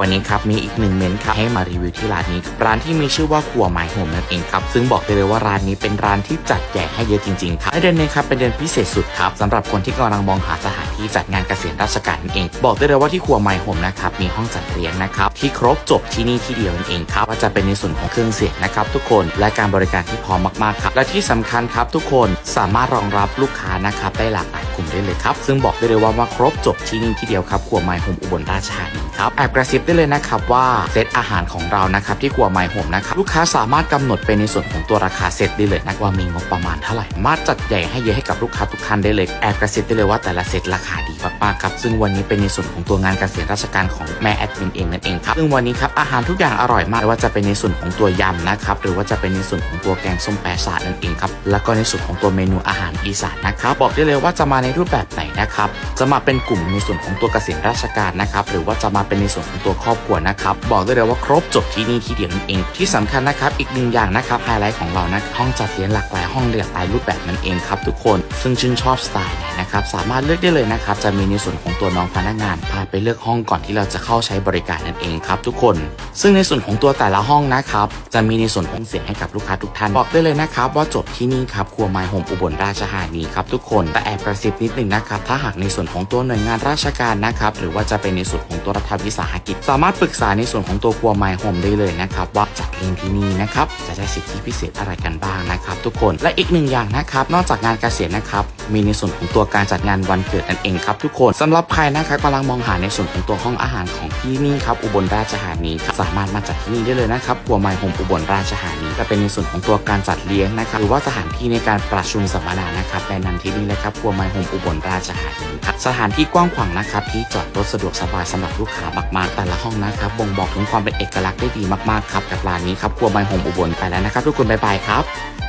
วันนี้ครับมีอีกหนึ่งเมนครับให้มารีวิวที่ร้านนี้ ร้านที่มีชื่อว่าครัวไม้โฮมนั่นเองครับ ซึ่งบอกได้เลยว่าร้านนี้เป็นร้านที่จัดใหญ่ให้เยอะจริงๆครับและเดือนนี้ครับเป็นเดือนพิเศษสุดครับสำหรับคนที่กำลังมองหาสถานที่จัดงานเกษียณราชการนั่นเอง บอกได้เลยว่าที่ครัวไม้โฮมนะครับมีห้องจัดเลี้ยงนะครับที่ครบจบที่นี่ที่เดียวนั่นเองครับว่าจะเป็นในส่วนของเครื่องเสียงนะครับทุกคนและการบริการที่พร้อมมากๆครับและที่สำคัญครับทุกคนสามารถรองรับลูกค้านะครับได้หลากหลายกลุ่มได้เลยครับซึ่งบอกได้เลยว่ามาครบจบที่นี่ที่เดียวครับครัวไม้โฮมอุบลราชธานีครับแอบกระซิบได้เลยนะครับว่าเซตอาหารของเรานะครับที่กัวไม้โฮมนะครับลูกค้าสามารถกำหนดเป็นในส่วนของตัวราคาเซตได้เลยนะว่ามีงบประมาณเท่าไหร่มาจัดใหญ่ให้เยอะให้กับลูกค้าทุกท่านได้เลยแอบกระซิบได้เลยว่าแต่ละเซตราคาดีมาก ๆครับซึ่งวันนี้เป็นในส่วนของตัวงานเกษียณราชการของแม่แอดมินเองนั่นเองครับซึ่งวันนี้ครับอาหารทุกอย่างอร่อยมากไม่ว่าจะเป็นในส่วนของตัวยำนะครับหรือว่าจะเป็นในส่วนของตัวแกงส้มแปะสาดนั่นเองครับแล้วก็ในส่วนของตัวเมนูอาหารอีสานนะครับบอกได้เลยว่าจะมาในรูปแบบไหนนะครับจะมาเป็นกลุ่มในส่วนของตัวเกษียณราชการนะครับหรือว่าจะมาเป็นในส่วนของตัวครอบครัวนะครับบอกได้เลยว่าครบจบที่นี่ที่เดียวนั่นเอง ที่สำคัญนะครับอีกหนึ่งอย่างนะครับไฮไลท์ของเรานะห้องจัดเลี้ยงหลากหลายห้องหลากหลายรูปแบบนั่นเองครับทุกคนซึ่งชื่นชอบสไตล์นะครับสามารถเลือกได้เลยนะครับจะมีในส่วนของตัวน้องพนักงานพาไปเลือกห้องก่อนที่เราจะเข้าใช้บริการนั่นเองครับทุกคน ซึ่งในส่วนของตัวแต่ละห้องนะครับจะมีในส่วนของเสียงให้กับลูกค้าทุกท่านบอกได้เลยนะครับว่าจบที่นี่ครับครัวไมโฮมอุบลราชธานีครับทุกคนแต่แอบกระซิบนิดนึงนะครับถ้าหากในส่วนของตัวหน่วยงานราชการนะครับหรือว่าจะเป็นในส่วนของตัวรัฐวิสาหกิจ สามารถปรึกษาในส่วนของตัวครัวไมโฮมได้เลยนะครับว่าจัดเลี้ยงที่นี่นะครับจะได้สิทธิพิเศษอะไรกันบ้างนะครับทุกคนและอีกหนึ่งอย่างนะครับนอกจากงานเกษียณนะครับมีในส่วนของตัวการจัดงานวันเกิดนั่นเองครับทุกคนสำหรับใครนะครับกำลังมองหาในส่วนของตัวห้องอาหารของที่นี่ครับอุบลราชธานีครับสามารถมาจัดที่นี่ได้เลยนะครับครัวไมโฮมอุบลราชธานีจะเป็นในส่วนของตัวการจัดเลี้ยงนะครับหรือว่าสถานที่ในการประชุมสัมมนานะครับแนะนที่นี่เลยครับครัวไมโฮมอุบลราชธานีครับสถานที่กว้างขวางนะครับที่จอดรถสะดวกสบายสำหรับลูกค้ามากๆ แต่ละห้องนะครับบ่งบอกถึงความเป็นเอกลักษณ์ได้ดีมากๆครับกับร้านนี้ครับครัวไมโฮมอุบลไปแล้วนะครับทุกคนบ๊ายบายครับ